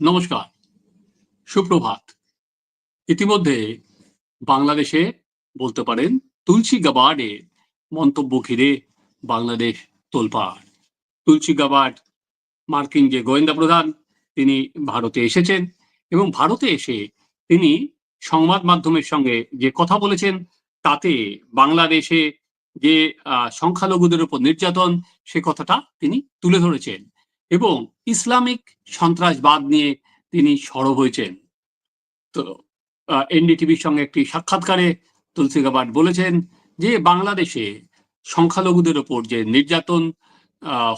নমস্কার, সুপ্রভাত। ইতিমধ্যে বাংলাদেশে বলতে পারেন তুলসী গাবার্ডের মন্তব্য ঘিরে বাংলাদেশ তোলপাড়। তুলসী গাবার্ড মার্কিন যে গোয়েন্দা প্রধান, তিনি ভারতে এসেছেন এবং ভারতে এসে তিনি সংবাদ মাধ্যমের সঙ্গে যে কথা বলেছেন, তাতে বাংলাদেশে যে সংখ্যালঘুদের উপর নির্যাতন, সে কথাটা তিনি তুলে ধরেছেন। এবং ইসলামিক সন্ত্রাসবাদ নিয়ে তিনি সরব হয়েছেন। তো এনডিটিভির সঙ্গে একটি সাক্ষাৎকারে তুলসী গাবার্ড বলেছেন যে বাংলাদেশে সংখ্যালঘুদের ওপর যে নির্যাতন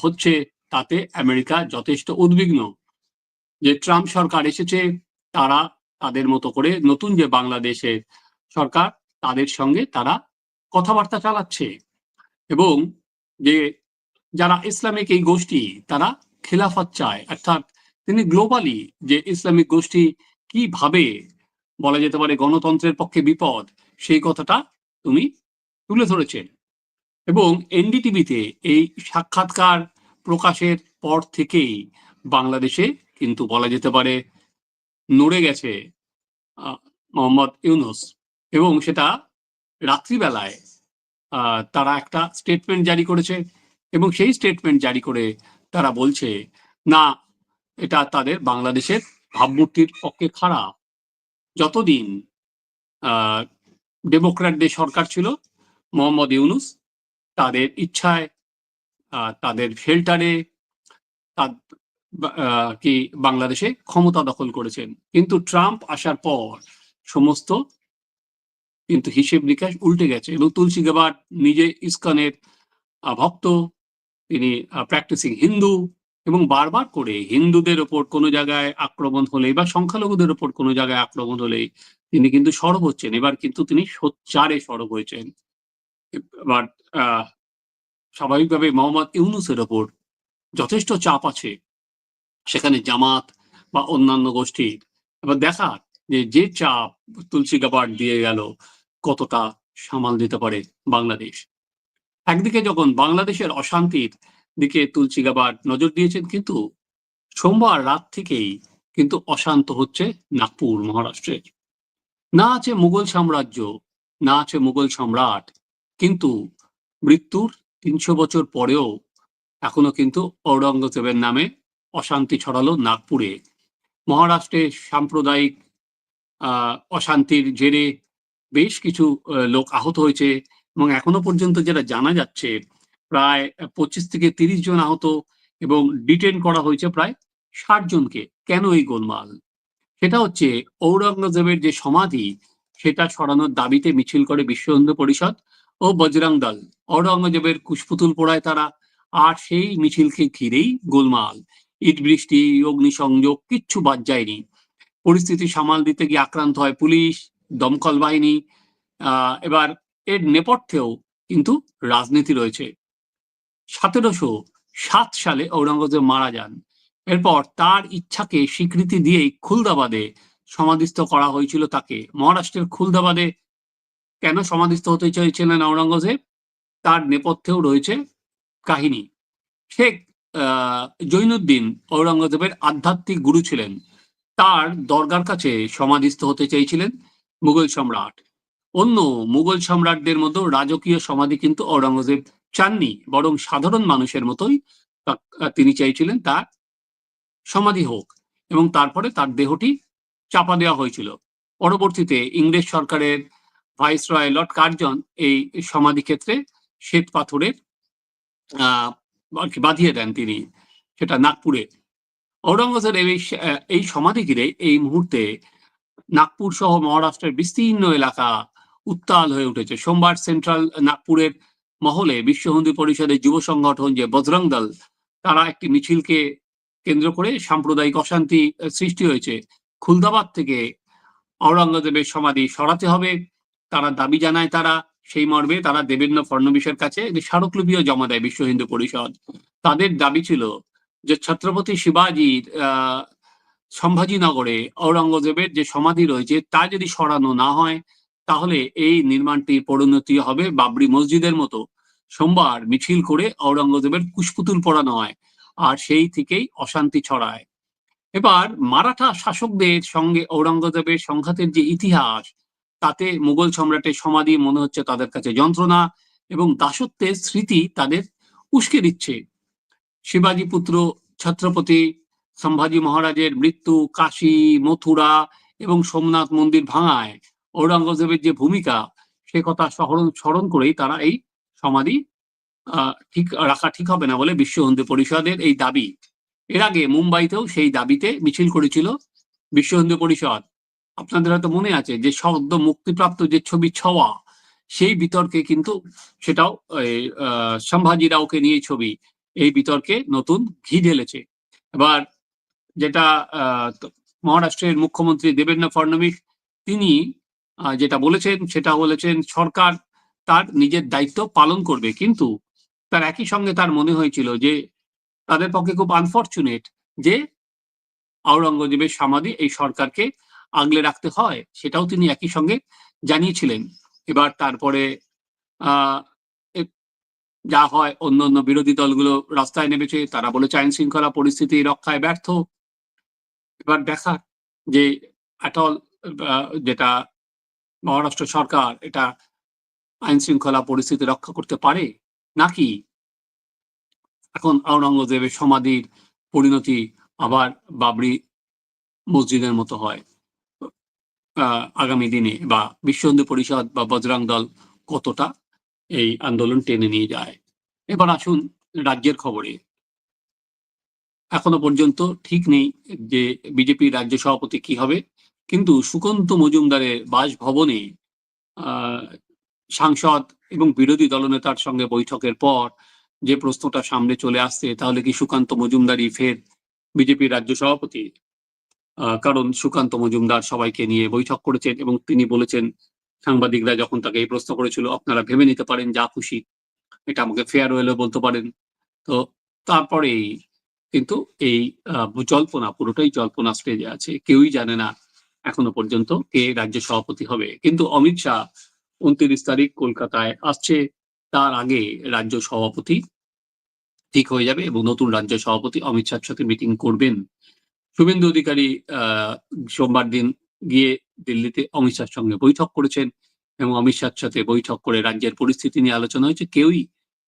হচ্ছে তাতে আমেরিকা যথেষ্ট উদ্বিগ্ন। যে ট্রাম্প সরকার এসেছে, তারা তাদের মতো করে নতুন যে বাংলাদেশের সরকার, তাদের সঙ্গে তারা কথাবার্তা চালাচ্ছে। এবং যে যারা ইসলামিক এই গোষ্ঠী, তারা খেলাফত চায়। অর্থাৎ তিনি গ্লোবালি যে ইসলামিক গোষ্ঠী কীভাবে বলা যেতে পারে গণতন্ত্রের পক্ষে বিপদ, সেই কথাটা তুমি তুলে ধরেছেন। এবং এনডিটিভিতে এই সাক্ষাৎকার প্রকাশের পর থেকেই বাংলাদেশে কিন্তু বলা যেতে পারে নড়ে গেছে মোহাম্মদ ইউনুস। এবং সেটা রাত্রিবেলায় তারা একটা স্টেটমেন্ট জারি করেছে এবং সেই স্টেটমেন্ট জারি করে তারা বলছে না এটা তাদের বাংলাদেশের ভাবমূর্তির পক্ষে খারাপ। যতদিন ডেমোক্র্যাটদের সরকার ছিল মোহাম্মদ ইউনুস তাদের ইচ্ছায় তাদের আহ, কি বাংলাদেশে ক্ষমতা দখল করেছেন। কিন্তু ট্রাম্প আসার পর সমস্ত কিন্তু হিসেব নিকাশ উল্টে গেছে এবং তুলসী গাবার নিজে ইস্কনের ভক্ত তিনি প্র্যাকটিসিং হিন্দু এবং বারবার করে হিন্দুদের ওপর কোনো জায়গায় আক্রমণ হলেই বা সংখ্যালঘুদের ওপর কোনো জায়গায় আক্রমণ হলেই তিনি কিন্তু সরব হচ্ছেন। এবার কিন্তু তিনি সোচ্চারে সরব হয়েছেন। এবার স্বাভাবিকভাবে মোহাম্মদ ইউনুসের ওপর যথেষ্ট চাপ আছে। সেখানে জামাত বা অন্যান্য গোষ্ঠীর এবার দেখার যে যে চাপ তুলসী গাবার্ড দিয়ে গেল কতটা সামাল দিতে পারে বাংলাদেশ। একদিকে যখন বাংলাদেশের অশান্তির দিকে তুলসী গাবার্ড নজর দিয়েছেন, কিন্তু সোমবার রাত থেকেই কিন্তু অশান্ত হচ্ছে নাগপুর মহারাষ্ট্রের না আছে মুঘল সাম্রাজ্য, না আছে মুঘল সম্রাট, কিন্তু মৃত্যুর তিনশো বছর পরেও এখনও কিন্তু ঔরঙ্গজেবের নামে অশান্তি ছড়ালো নাগপুরে। মহারাষ্ট্রে সাম্প্রদায়িক অশান্তির জেরে বেশ কিছু লোক আহত হয়েছে। এবং এখনও পর্যন্ত যেটা জানা যাচ্ছে, প্রায় পঁচিশ থেকে তিরিশ জন আহত এবং ডিটেন করা হয়েছে প্রায় ষাট জনকে। কেন এই গোলমাল? সেটা হচ্ছে ঔরঙ্গজেবের যে সমাধি, সেটা সরানোর দাবিতে মিছিল করে বিশ্ব হিন্দু পরিষদ ও বজরং দল। ঔরঙ্গজেবের কুশপুতুল পোড়ায় তারা, আর সেই মিছিলকে ঘিরেই গোলমাল। ইট, বৃষ্টি, অগ্নিসংযোগ কিচ্ছু বাদ যায়নি। পরিস্থিতি সামাল দিতে গিয়ে আক্রান্ত হয় পুলিশ, দমকল বাহিনী এবার এর নেপথ্যেও কিন্তু রাজনীতি রয়েছে। সতেরোশো সাত সালে ঔরঙ্গজেব মারা যান। এরপর তার ইচ্ছাকে স্বীকৃতি দিয়েই খুলদাবাদে সমাধিস্থ করা হয়েছিল তাকে। মহারাষ্ট্রের খুলদাবাদে কেন সমাধিস্থ হতে চেয়েছিলেন ঔরঙ্গজেব? তার নেপথ্যেও রয়েছে কাহিনী। শেখ জৈনুদ্দিন ঔরঙ্গজেবের আধ্যাত্মিক গুরু ছিলেন। তার দরগার কাছে সমাধিস্থ হতে চেয়েছিলেন মুঘল সম্রাট। অন্য মুঘল সম্রাটদের মতো রাজকীয় সমাধি কিন্তু ঔরঙ্গজেব চাননি, বরং সাধারণ মানুষের মতোই তিনি চাইছিলেন তার সমাধি হোক এবং তারপরে তার দেহটি চাপা দেওয়া হয়েছিল। পরবর্তীতে ইংরেজ সরকারের ভাইসরয় লর্ড কার্জন এই সমাধি ক্ষেত্রে শ্বেত পাথরের আহ বাঁধিয়ে দেন তিনি সেটা নাগপুরে। ঔরঙ্গজেবের এই এই সমাধি ঘিরে এই মুহূর্তে নাগপুর সহ মহারাষ্ট্রের বিস্তীর্ণ এলাকা উত্তাল হয়ে উঠেছে। সোমবার সেন্ট্রাল নাগপুরের মহলে বিশ্ব হিন্দু পরিষদের যুব সংগঠন যে বজরং দল, তারা একটি মিছিলকে কেন্দ্র করে সাম্প্রদায়িক অশান্তি সৃষ্টি হয়েছে। খুলদাবাদ থেকে ঔরঙ্গজেবের সমাধি সরাতে হবে। তারা দাবি জানায় তারা সেই মর্মে তারা দেবেন্দ্র ফডনবিসের কাছে একটি স্মারকলিপিও জমা দেয় বিশ্ব হিন্দু পরিষদ। তাদের দাবি ছিল যে ছত্রপতি শিবাজির আহ, সম্ভাজিনগরে ঔরঙ্গজেবের যে সমাধি রয়েছে, তা যদি সরানো না হয় তাহলে এই নির্মাণটির পরিণতি হবে বাবরি মসজিদের মতো। সোমবার মিছিল করে ঔরঙ্গজেবের কুশপুতুল পড়ানো হয় আর সেই থেকেই অশান্তি ছড়ায়। এবার মারাঠা শাসকদের সঙ্গে ঔরঙ্গজেবের সংঘাতের যে ইতিহাস, তাতে মুঘল সম্রাটের সমাধি মনে হচ্ছে তাদের কাছে যন্ত্রণা এবং দাসত্বের স্মৃতি তাদের উস্কে দিচ্ছে। শিবাজী পুত্র ছত্রপতি সম্ভাজি মহারাজের মৃত্যু, কাশী, মথুরা এবং সোমনাথ মন্দির ভাঙায়। ঔরঙ্গজেবের যে ভূমিকা, সে কথা স্মরণ স্মরণ করেই তারা এই সমাধি ঠিক, রাখা ঠিক হবে না বলে বিশ্ব হিন্দু পরিষদের এই দাবি। এর আগে মুম্বাইতেও সেই দাবিতে মিছিল করেছিল বিশ্ব হিন্দু পরিষদ। আপনাদের হয়তো মনে আছে যে সদ্য মুক্তিপ্রাপ্ত যে ছবি ছওয়া সেই বিতর্কে কিন্তু সেটাও সম্ভাজি রাওকে নিয়ে ছবি, এই বিতর্কে নতুন ঘি ঢেলেছে। এবার যেটা মহারাষ্ট্রের মুখ্যমন্ত্রী দেবেন্দ্র ফডনবিস তিনি যেটা বলেছেন সেটা বলেছেন, সরকার তার নিজের দায়িত্ব পালন করবে। কিন্তু তার একই সঙ্গে তার মনে হয়েছিল যে, তাদের পক্ষে খুব আনফর্চুনেট যে আওরঙ্গজেবের সমাধি এই সরকারকে আগলে রাখতে হয়, সেটাও তিনি একই সঙ্গে জানিয়েছিলেন। এবার তারপরে যা হয় অন্য অন্য বিরোধী দলগুলো রাস্তায় নেমেছে, তারা বলেছে আইন শৃঙ্খলা পরিস্থিতি রক্ষায় ব্যর্থ। এবার দেখা যে অ্যাটল যেটা মহারাষ্ট্র সরকার এটা আইন শৃঙ্খলা পরিস্থিতি রক্ষা করতে পারে নাকি? এখন আওরঙ্গজেবের সমাধির পরিণতি আবার বাবরি মসজিদের মতো হয়। আগামী দিনে বা বিশ্ব হিন্দু পরিষদ বা বজরং দল কতটা এই আন্দোলন টেনে নিয়ে যায়? এবার আসুন রাজ্যের খবরে। এখনও পর্যন্ত ঠিক নেই যে বিজেপির রাজ্য সভাপতি কি হবে। কিন্তু সুকান্ত মজুমদারের বাসভবনে সাংসদ এবং বিরোধী দলনেতার সঙ্গে বৈঠকের পর যে প্রশ্নটা সামনে চলে আসছে, তাহলে কি সুকান্ত মজুমদারই ফের বিজেপির রাজ্য সভাপতি? কারণ সুকান্ত মজুমদার সবাইকে নিয়ে বৈঠক করেছেন এবং তিনি বলেছেন, সাংবাদিকরা যখন তাকে এই প্রশ্ন করেছিল, আপনারা ভেবে নিতে পারেন, যা খুশি, এটা আমাকে ফেয়ারওয়েলও বলতে পারেন। তো তারপরেই কিন্তু এই জল্পনা, পুরোটাই জল্পনা স্টেজে আছে। কেউই জানে না এখনও পর্যন্ত কে রাজ্য সভাপতি হবে। কিন্তু অমিত শাহ উনত্রিশ তারিখ কলকাতায় আসছে, তার আগে রাজ্য সভাপতি ঠিক হয়ে যাবে এবং নতুন রাজ্য সভাপতি অমিত শাহর সাথে মিটিং করবেন। শুভেন্দু অধিকারী সোমবার দিন গিয়ে দিল্লিতে অমিত শাহর সঙ্গে বৈঠক করেছেন এবং অমিত শাহর সাথে বৈঠক করে রাজ্যের পরিস্থিতি নিয়ে আলোচনা হয়েছে। কেউই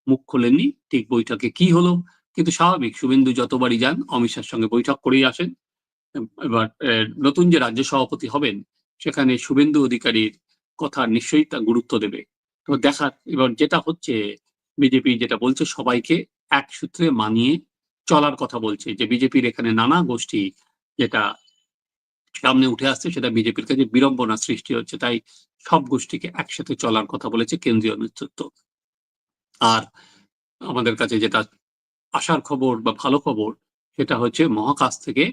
মুখ খোলেননি, ঠিক বৈঠকে কি হলো? কিন্তু স্বাভাবিক, শুভেন্দু যতবারই যান, অমিত শাহর সঙ্গে বৈঠক করেই আসেন। এবার নতুন যে রাজ্য সভাপতি হবেন, সেখানে শুভেন্দু অধিকারীর কথা নিশ্চয়ই তা গুরুত্ব দেবে। তো দেখার এবার যেটা হচ্ছে, বিজেপি যেটা বলছে সবাইকে এক সূত্রে মানিয়ে চলার কথা বলছে, যে বিজেপির এখানে নানা গোষ্ঠী যেটা সামনে উঠে আসছে, সেটা বিজেপির কাছে বিড়ম্বনা সৃষ্টি হচ্ছে, তাই সব গোষ্ঠীকে একসাথে চলার কথা বলেছে কেন্দ্রীয় নেতৃত্ব। আর আমাদের কাছে যেটা আসার খবর বা ভালো খবর, সেটা হচ্ছে মহাকাশ থেকে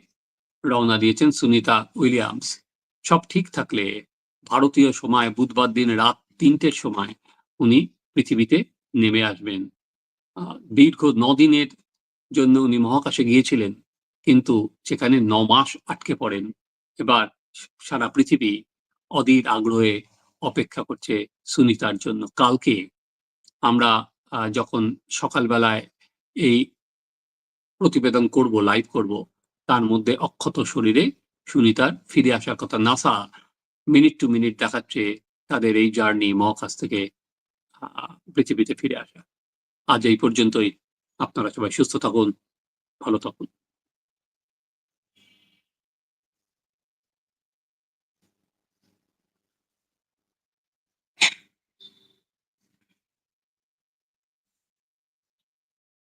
রওনা দিয়েছেন সুনিতা উইলিয়ামস। সব ঠিক থাকলে ভারতীয় সময় বুধবার দিন রাত তিনটের সময় উনি পৃথিবীতে নেমে আসবেন। দীর্ঘ দিনের জন্য উনি মহাকাশে গিয়েছিলেন, কিন্তু সেখানে ন মাস আটকে পড়েন। এবার সারা পৃথিবী অধীর আগ্রহে অপেক্ষা করছে সুনিতার জন্য। কালকে আমরা যখন সকালবেলায় এই প্রতিবেদন করব, লাইভ করব তার মধ্যে অক্ষত শরীরে সুনিতার ফিরে আসার কথা। নাসা মিনিট টু মিনিট দেখাচ্ছে তাদের এই জার্নি মহাকাশ থেকে পৃথিবীতে ফিরে আসা। আজ এই পর্যন্তই। আপনারা সবাই সুস্থ থাকুন, ভালো থাকুন।